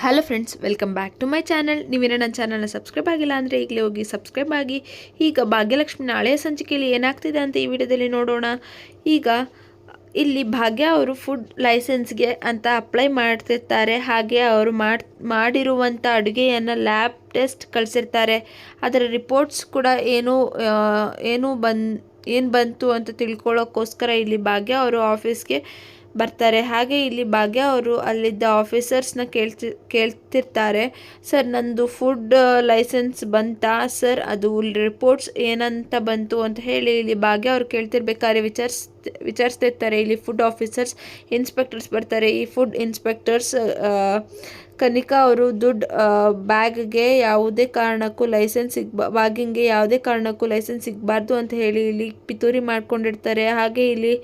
Hello friends welcome back to my channel ನೀವೇನೋ ನನ್ನ ಚಾನಲ್ನ ಸಬ್ಸ್ಕ್ರೈಬ್ ಆಗಿಲ್ಲ ಅಂದರೆ ಈಗಲೇ ಹೋಗಿ ಸಬ್ಸ್ಕ್ರೈಬ್ ಆಗಿ. ಈಗ ಭಾಗ್ಯಲಕ್ಷ್ಮಿ ನಾಳೆ ಸಂಚಿಕೆಯಲ್ಲಿ ಏನಾಗ್ತಿದೆ ಅಂತ ಈ ವಿಡಿಯೋದಲ್ಲಿ ನೋಡೋಣ. ಈಗ ಇಲ್ಲಿ ಭಾಗ್ಯ ಅವರು ಫುಡ್ ಲೈಸೆನ್ಸ್ಗೆ ಅಂತ ಅಪ್ಲೈ ಮಾಡ್ತಿರ್ತಾರೆ. ಹಾಗೆ ಅವರು ಮಾಡಿ ಮಾಡಿರುವಂಥ ಅಡುಗೆಯನ್ನು ಲ್ಯಾಬ್ ಟೆಸ್ಟ್ ಕಳಿಸಿರ್ತಾರೆ. ಅದರ ರಿಪೋರ್ಟ್ಸ್ ಕೂಡ ಏನು ಏನು ಬನ್ ಏನು ಬಂತು ಅಂತ ತಿಳ್ಕೊಳ್ಳೋಕ್ಕೋಸ್ಕರ ಇಲ್ಲಿ ಭಾಗ್ಯ ಅವರು ಆಫೀಸ್ಗೆ ಬರ್ತಾರೆ. ಹಾಗೆ ಇಲ್ಲಿ ಭಾಗ್ಯ ಅವರು ಅಲ್ಲಿದ್ದ ಆಫೀಸರ್ಸ್ನ ಕೇಳ್ತಿ, ಕೇಳ್ತಿರ್ತಾರೆ. ಸರ್, ನಂದು ಫುಡ್ ಲೈಸೆನ್ಸ್ ಬಂತಾ? ಸರ್, ಅದು ರಿಪೋರ್ಟ್ಸ್ ಏನಂತ ಬಂತು ಅಂತ ಹೇಳಿ ಇಲ್ಲಿ ಭಾಗ್ಯ ಅವ್ರು ಕೇಳ್ತಿರ್ಬೇಕಾದ್ರೆ ವಿಚಾರಿಸ್, ವಿಚಾರಿಸ್ತಿರ್ತಾರೆ. ಇಲ್ಲಿ ಫುಡ್ ಆಫೀಸರ್ಸ್ ಇನ್ಸ್ಪೆಕ್ಟರ್ಸ್ ಬರ್ತಾರೆ. ಈ ಫುಡ್ ಇನ್ಸ್ಪೆಕ್ಟರ್ಸ್ ಕನಿಕಾ ಅವರು ದುಡ್ಡು ಬ್ಯಾಗ್ಗೆ ಯಾವುದೇ ಕಾರಣಕ್ಕೂ ಲೈಸೆನ್ಸ್ ಸಿಗ್ಬಾ ಬಾಗಿಂಗೆ ಯಾವುದೇ ಕಾರಣಕ್ಕೂ ಲೈಸೆನ್ಸ್ ಸಿಗಬಾರ್ದು ಅಂತ ಹೇಳಿ ಇಲ್ಲಿ ಪಿತೂರಿ ಮಾಡ್ಕೊಂಡಿರ್ತಾರೆ. ಹಾಗೆ ಇಲ್ಲಿ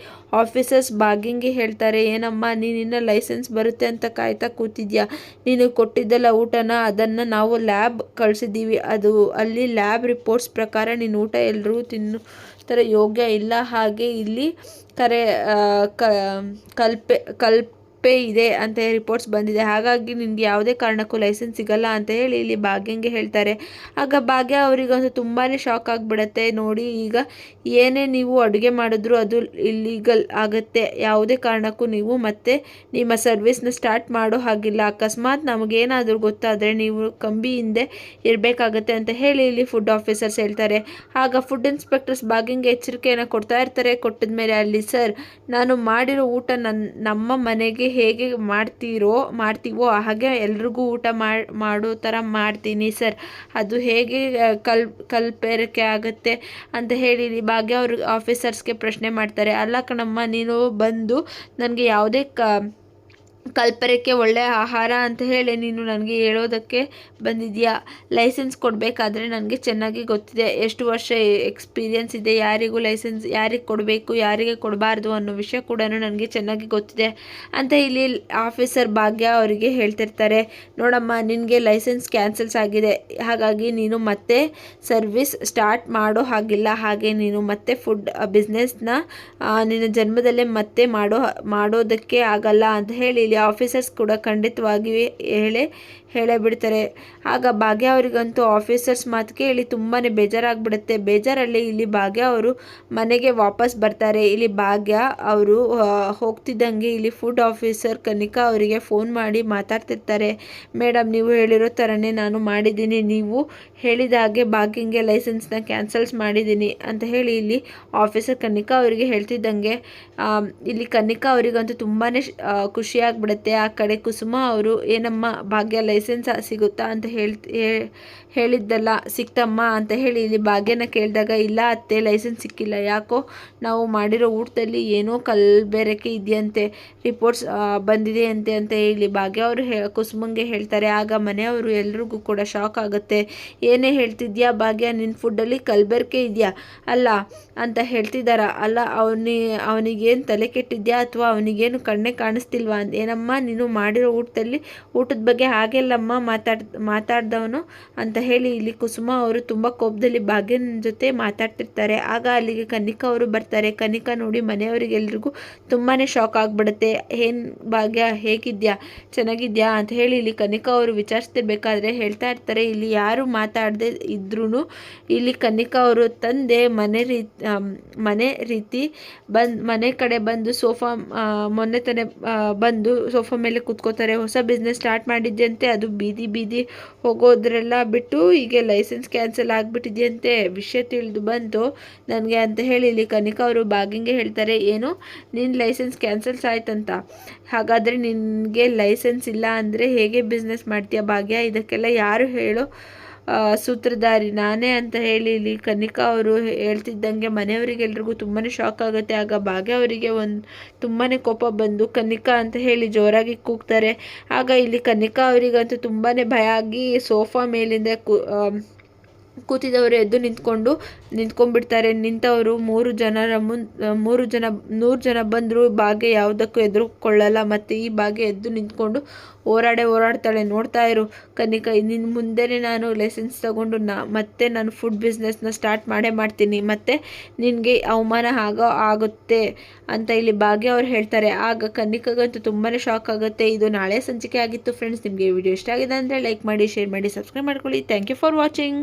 ಆಫೀಸರ್ಸ್ ಬಾಗಿಂಗೆ ಹೇಳ್ತಾರೆ, ಏನಮ್ಮ ನೀನಿನ್ನ ಲೈಸೆನ್ಸ್ ಬರುತ್ತೆ ಅಂತ ಕಾಯ್ತಾ ಕೂತಿದ್ಯಾ? ನೀನು ಕೊಟ್ಟಿದ್ದಲ್ಲ ಊಟನ? ಅದನ್ನು ನಾವು ಲ್ಯಾಬ್ ಕಳಿಸಿದ್ದೀವಿ. ಅದು ಅಲ್ಲಿ ಲ್ಯಾಬ್ ರಿಪೋರ್ಟ್ಸ್ ಪ್ರಕಾರ ನೀನು ಊಟ ಎಲ್ಲರೂ ತಿನ್ನು ಥರ ಯೋಗ್ಯ ಇಲ್ಲ. ಹಾಗೆ ಇಲ್ಲಿ ಕರೆ ಕಲ್ಪ, ಕಲ್ಪೆ ಕಲ್ಪೆ ಇದೆ ಅಂತ ರಿಪೋರ್ಟ್ಸ್ ಬಂದಿದೆ. ಹಾಗಾಗಿ ನಿನಗೆ ಯಾವುದೇ ಕಾರಣಕ್ಕೂ ಲೈಸೆನ್ಸ್ ಸಿಗಲ್ಲ ಅಂತ ಹೇಳಿ ಇಲ್ಲಿ ಭಾಗ್ಯಂಗೆ ಹೇಳ್ತಾರೆ. ಆಗ ಭಾಗ್ಯ ಅವರಿಗಂತೂ ತುಂಬಾ ಶಾಕ್ ಆಗಿಬಿಡತ್ತೆ. ನೋಡಿ ಈಗ ಏನೇ ನೀವು ಅಡುಗೆ ಮಾಡಿದ್ರು ಅದು ಇಲ್ಲೀಗಲ್ ಆಗುತ್ತೆ. ಯಾವುದೇ ಕಾರಣಕ್ಕೂ ನೀವು ಮತ್ತೆ ನಿಮ್ಮ ಸರ್ವಿಸ್ನ ಸ್ಟಾರ್ಟ್ ಮಾಡೋ ಹಾಗಿಲ್ಲ. ಅಕಸ್ಮಾತ್ ನಮಗೇನಾದರೂ ಗೊತ್ತಾದರೆ ನೀವು ಕಂಬಿ ಹಿಂದೆ ಇರಬೇಕಾಗತ್ತೆ ಅಂತ ಹೇಳಿ ಇಲ್ಲಿ ಫುಡ್ ಆಫೀಸರ್ಸ್ ಹೇಳ್ತಾರೆ. ಆಗ ಫುಡ್ ಇನ್ಸ್ಪೆಕ್ಟರ್ಸ್ ಭಾಗ್ಯಂಗೆ ಎಚ್ಚರಿಕೆಯನ್ನು ಕೊಡ್ತಾ ಇರ್ತಾರೆ. ಕೊಟ್ಟಿದ ಮೇಲೆ ಅಲ್ಲಿ, ಸರ್, ನಾನು ಮಾಡಿರೋ ಊಟ ನನ್ನ ನಮ್ಮ ಮನೆಗೆ ಹೇಗೆ ಮಾಡ್ತೀರೋ, ಮಾಡ್ತೀವೋ, ಹಾಗೆ ಎಲ್ರಿಗೂ ಊಟ ಮಾಡಿ ಥರ ಮಾಡ್ತೀನಿ ಸರ್. ಅದು ಹೇಗೆ ಕಲ್, ಕಲ್ಪೇರಿಕೆ ಆಗುತ್ತೆ ಅಂತ ಹೇಳಿ ಭಾಗ್ಯ ಅವ್ರ ಆಫೀಸರ್ಸ್ಗೆ ಪ್ರಶ್ನೆ ಮಾಡ್ತಾರೆ, ಅಲ್ಲ ಕಣಮ್ಮ, ನೀನು ಬಂದು ನನಗೆ ಯಾವುದೇ ಕ ಕಲ್ಪರಿಕೆ ಒಳ್ಳೆಯ ಆಹಾರ ಅಂತ ಹೇಳಿ ನೀನು ನನಗೆ ಹೇಳೋದಕ್ಕೆ ಬಂದಿದೆಯಾ? ಲೈಸೆನ್ಸ್ ಕೊಡಬೇಕಾದ್ರೆ ನನಗೆ ಚೆನ್ನಾಗಿ ಗೊತ್ತಿದೆ. ಎಷ್ಟು ವರ್ಷ ಎಕ್ಸ್ಪೀರಿಯನ್ಸ್ ಇದೆ? ಯಾರಿಗೂ ಲೈಸೆನ್ಸ್, ಯಾರಿಗೆ ಕೊಡಬೇಕು, ಯಾರಿಗೆ ಕೊಡಬಾರ್ದು ಅನ್ನೋ ವಿಷಯ ಕೂಡ ನನಗೆ ಚೆನ್ನಾಗಿ ಗೊತ್ತಿದೆ ಅಂತ ಇಲ್ಲಿ ಆಫೀಸರ್ ಭಾಗ್ಯ ಅವರಿಗೆ ಹೇಳ್ತಿರ್ತಾರೆ. ನೋಡಮ್ಮ, ನಿನಗೆ ಲೈಸೆನ್ಸ್ ಕ್ಯಾನ್ಸಲ್ಸ್ ಆಗಿದೆ. ಹಾಗಾಗಿ ನೀನು ಮತ್ತೆ ಸರ್ವಿಸ್ ಸ್ಟಾರ್ಟ್ ಮಾಡೋ ಹಾಗಿಲ್ಲ. ಹಾಗೆ ನೀನು ಮತ್ತೆ ಫುಡ್ ಬಿಸ್ನೆಸ್ನ ನಿನ್ನ ಜನ್ಮದಲ್ಲೇ ಮತ್ತೆ ಮಾಡೋ, ಮಾಡೋದಕ್ಕೆ ಆಗಲ್ಲ ಅಂತ ಹೇಳಿ ಇಲ್ಲಿ ಆಫೀಸರ್ಸ್ ಕೂಡ ಖಂಡಿತವಾಗಿ ಹೇಳೇ ಹೇಳೇ ಬಿಡ್ತಾರೆ ಆಗ ಭಾಗ್ಯ ಅವರಿಗಂತೂ ಆಫೀಸರ್ಸ್ ಮಾತು ಕೇಳಿ ತುಂಬಾ ಬೇಜಾರಾಗ್ಬಿಡುತ್ತೆ. ಬೇಜಾರಲ್ಲಿ ಇಲ್ಲಿ ಭಾಗ್ಯ ಅವರು ಮನೆಗೆ ವಾಪಸ್ ಬರ್ತಾರೆ. ಇಲ್ಲಿ ಭಾಗ್ಯ ಅವರು ಹೋಗ್ತಿದ್ದಂಗೆ ಇಲ್ಲಿ ಫುಡ್ ಆಫೀಸರ್ ಕನಿಕಾ ಅವರಿಗೆ ಫೋನ್ ಮಾಡಿ ಮಾತಾಡ್ತಿರ್ತಾರೆ. ಮೇಡಮ್ ನೀವು ಹೇಳಿರೋ ಥರನೇ ನಾನು ಮಾಡಿದ್ದೀನಿ. ನೀವು ಹೇಳಿದ ಹಾಗೆ ಭಾಗ್ಯಂಗೆ ಲೈಸೆನ್ಸ್ನ ಕ್ಯಾನ್ಸಲ್ಸ್ ಮಾಡಿದ್ದೀನಿ ಅಂತ ಹೇಳಿ ಇಲ್ಲಿ ಆಫೀಸರ್ ಕನಿಕಾ ಅವರಿಗೆ ಹೇಳ್ತಿದ್ದಂಗೆ ಇಲ್ಲಿ ಕನಿಕಾ ಅವರಿಗಂತೂ ತುಂಬಾ ಖುಷಿಯಾಗ್ಬಿಡುತ್ತೆ ಆ ಕಡೆ ಕುಸುಮ ಅವರು ಏನಮ್ಮ ಭಾಗ್ಯ ಲೈಸೆನ್ಸ್ ಸಿಗುತ್ತಾ? ಅಂತ ಹೇಳ್ತಿ ಹೇಳಿದ್ದಲ್ಲ. ಸಿಕ್ತಮ್ಮ ಅಂತ ಹೇಳಿ ಇಲ್ಲಿ ಭಾಗ್ಯನ ಕೇಳಿದಾಗ, ಇಲ್ಲ ಅತ್ತೆ, ಲೈಸೆನ್ಸ್ ಸಿಕ್ಕಿಲ್ಲ. ಯಾಕೋ ನಾವು ಮಾಡಿರೋ ಊಟದಲ್ಲಿ ಏನೋ ಕಲ್ಬೆರಕೆ ಇದೆಯಂತೆ. ರಿಪೋರ್ಟ್ಸ್ ಬಂದಿದೆ ಅಂತೆ ಅಂತ ಹೇಳಿ ಭಾಗ್ಯ ಅವರು ಹೇ, ಕುಸುಮಂಗೆ ಹೇಳ್ತಾರೆ. ಆಗ ಮನೆಯವರು ಎಲ್ರಿಗೂ ಕೂಡ ಶಾಕ್ ಆಗುತ್ತೆ. ಏನೇ ಹೇಳ್ತಿದ್ಯಾ ಭಾಗ್ಯ ನಿನ್ನ ಫುಡ್ಡಲ್ಲಿ ಕಲ್ಬೆರಕೆ ಇದೆಯಾ? ಅಲ್ಲ, ಅಂತ ಹೇಳ್ತಿದ್ದಾರ ಅಲ್ಲ, ಅವನಿ, ಅವನಿಗೇನು ತಲೆ ಕೆಟ್ಟಿದ್ಯಾ ಅಥವಾ ಅವನಿಗೇನು ಕಣ್ಣೆ ಕಾಣಿಸ್ತಿಲ್ವಾ? ಅಂತ ಏನಮ್ಮ, ನೀನು ಮಾಡಿರೋ ಊಟದಲ್ಲಿ ಊಟದ ಬಗ್ಗೆ ಹಾಗೆಲ್ಲಮ್ಮ ಮಾತಾಡ್, ಮಾತಾಡ್ದವನು ಅಂತ ಹೇಳಿ ಇಲ್ಲಿ ಕುಸುಮ ಅವರು ತುಂಬ ಕೋಪದಲ್ಲಿ ಭಾಗ್ಯನ ಜೊತೆ ಮಾತಾಡ್ತಿರ್ತಾರೆ. ಆಗ ಅಲ್ಲಿಗೆ ಕನಿಕಾ ಅವರು ಬರ್ತಾರೆ. ಕನಿಕಾ ನೋಡಿ ಮನೆಯವರಿಗೆಲ್ರಿಗೂ ತುಂಬಾ ಶಾಕ್ ಆಗಿಬಿಡುತ್ತೆ. ಏನು ಭಾಗ್ಯ, ಹೇಗಿದ್ಯಾ? ಚೆನ್ನಾಗಿದ್ಯಾ? ಅಂತ ಹೇಳಿ ಇಲ್ಲಿ ಕನಿಕಾ ಅವರು ವಿಚಾರಿಸ್ತಿರ್ಬೇಕಾದ್ರೆ ಹೇಳ್ತಾ ಇರ್ತಾರೆ. ಇಲ್ಲಿ ಯಾರು ಮಾತಾಡದೆ ಇದ್ರೂ ಇಲ್ಲಿ ಕನಿಕಾ ಅವರು ತಂದೆ, ಮನೆ ರೀತಿ ಮನೆ ರೀತಿ ಬಂದು, ಮನೆ ಕಡೆ ಬಂದು ಸೋಫಾ ಮೊನ್ನೆ ತಾನೇ ಬಂದು ಸೋಫಾ ಮೇಲೆ ಕೂತ್ಕೋತಾರೆ, ಹೊಸ ಬಿಸ್ನೆಸ್ ಸ್ಟಾರ್ಟ್ ಮಾಡಿದ್ಯಂತೆ, ಅದು ಬೀದಿ ಬೀದಿ ಹೋಗೋದ್ರೆಲ್ಲ ಬಿಟ್ಟು ಹೀಗೆ ಲೈಸೆನ್ಸ್ ಕ್ಯಾನ್ಸಲ್ ಆಗಿಬಿಟ್ಟಿದೆಯಂತೆ. ವಿಷಯ ತಿಳಿದು ಬಂತು. ನನಗೆ ಅಂತ ಹೇಳಿ ಇಲ್ಲಿ ಕನಿಕಾ ಅವರು ಬಾಗಿಂಗೆ ಹೇಳ್ತಾರೆ, ಏನು? ನಿನ್ನ ಲೈಸೆನ್ಸ್ ಕ್ಯಾನ್ಸಲ್ಸ್ ಆಯ್ತಂತ? ಹಾಗಾದರೆ ನಿನಗೆ ಲೈಸೆನ್ಸ್ ಇಲ್ಲ ಅಂದರೆ ಹೇಗೆ ಬಿಸ್ನೆಸ್ ಮಾಡ್ತೀಯ ಭಾಗ್ಯ? ಇದಕ್ಕೆಲ್ಲ ಯಾರು ಹೇಳೋ? ಸೂತ್ರಧಾರಿ ನಾನೇ ಅಂತ ಹೇಳಿ ಇಲ್ಲಿ ಕನಿಕಾ ಅವರು ಹೇಳ್ತಿದ್ದಂಗೆ ಮನೆಯವರಿಗೆಲ್ರಿಗೂ ತುಂಬಾ ಶಾಕ್ ಆಗುತ್ತೆ. ಆಗ ಭಾಗ್ಯ ಅವರಿಗೆ ಒಂದು ತುಂಬಾ ಕೋಪ ಬಂದು ಕನಿಕಾ ಅಂತ ಹೇಳಿ ಜೋರಾಗಿ ಕೂಗ್ತಾರೆ. ಆಗ ಇಲ್ಲಿ ಕನಿಕಾ ಅವರಿಗಂತೂ ತುಂಬಾ ಭಯ ಆಗಿ ಸೋಫಾ ಮೇಲಿಂದ ಕು ಕೂತಿದ್ದವರು ಎದ್ದು ನಿಂತ್ಕೊಂಡು ನಿಂತ್ಕೊಂಡ್ಬಿಡ್ತಾರೆ. ನಿಂತವರು ಮೂರು ಜನರ ಮುನ್ ಮೂರು ಜನ, ನೂರು ಜನ ಬಂದರೂ ಬಾಗೆ ಯಾವುದಕ್ಕೂ ಎದುರುಕೊಳ್ಳಲ್ಲ. ಮತ್ತು ಈ ಬಾಗೆ ಎದ್ದು ನಿಂತ್ಕೊಂಡು ಹೋರಾಡೇ ಹೋರಾಡ್ತಾಳೆ ನೋಡ್ತಾ ಇರು ಕನಿಕ ನಿನ್ನ ಮುಂದೆನೇ ನಾನು ಲೈಸೆನ್ಸ್ ತಗೊಂಡು ನಾ, ಮತ್ತೆ ನಾನು ಫುಡ್ ಬಿಸ್ನೆಸ್ನ ಸ್ಟಾರ್ಟ್ ಮಾಡೇ ಮಾಡ್ತೀನಿ. ಮತ್ತು ನಿನಗೆ ಅವಮಾನ ಆಗೋ, ಆಗುತ್ತೆ ಅಂತ ಇಲ್ಲಿ ಭಾಗ್ಯ ಅವ್ರು ಹೇಳ್ತಾರೆ. ಆಗ ಕನಿಕಗಂತೂ ತುಂಬಾ ಶಾಕ್ ಆಗುತ್ತೆ. ಇದು ನಾಳೆ ಸಂಚಿಕೆ ಆಗಿತ್ತು ಫ್ರೆಂಡ್ಸ್ ನಿಮಗೆ ವಿಡಿಯೋ ಇಷ್ಟ ಆಗಿದೆ ಅಂದರೆ ಲೈಕ್ ಮಾಡಿ ಶೇರ್ ಮಾಡಿ ಸಬ್ಸ್ಕ್ರೈಬ್ ಮಾಡ್ಕೊಳ್ಳಿ. Thank you for watching